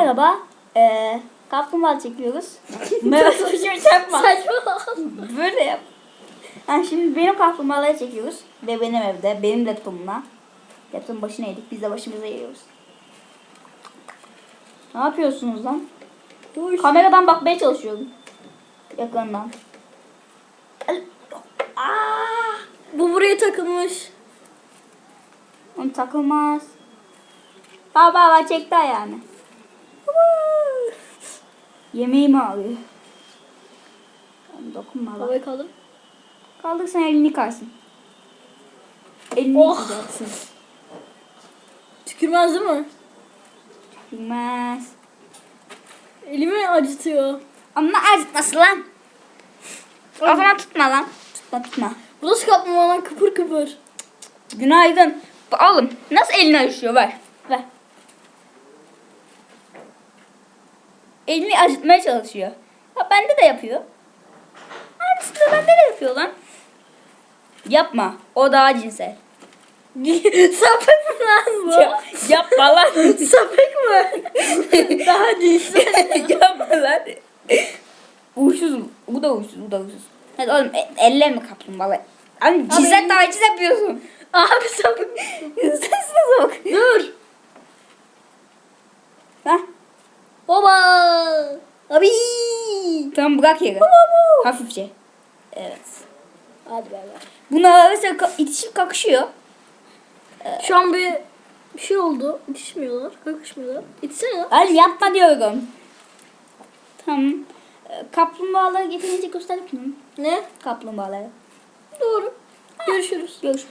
Merhaba. Ee, kaplumbağa çekiyoruz. Merhaba. Çakma. Saçma. Böyle yap. Yani şimdi benim kaplumbağaları çekiyoruz. Ve benim evde. Benim laptopumla. Laptopun başına yedik. Biz de başımıza yiyoruz. Ne yapıyorsunuz lan? Kameradan bakmaya çalışıyorum. Yakından. Aa, bu buraya takılmış. Onu takılmaz. Baba baba çekti ayağını. Yemeğimi alıyor. Dokunma bak. Havaya kaldır. Kaldır sen elini yıkarsın. Elini Oh. yıkacaksın. Tükürmez değil mi? Bilmez. Elimi acıtıyor. Ama acıtması lan. Zaman tutma lan. Tutma tutma. Bu nasıl kaplumbağa lan kıpır kıpır. Günaydın. Oğlum nasıl elini acıtıyor ver. Ver. Elini acıtmaya çalışıyor. Ha bende de yapıyor. Aynısını da bende de yapıyor lan. Yapma. O daha cinsel. Sapık mı lan bu? Ya, yapma lan. Sapık mı? Daha cinsel. yapma lan. Uğursuz. Bu da uğursuz. Bu da uğursuz. Hadi oğlum e, elle mi kaplumbağalı? Abi cinsel taciz yapıyorsun. Abi sapık. Nasıl bak? Dur. Ha? Abi. Tamam bırak yere. Hafifçe. Evet. Hadi bay. Bunlar ka- itişip kakışıyor. Şu an bir bir şey oldu. İtişmiyorlar. Kakışmıyorlar. İtişsene lan. Ali yapma diyorum. Tamam. Ee, Kaplumbağaları getirince gösterdik mi? Ne? Kaplumbağaları. Doğru. Görüşürüz. Görüşürüz.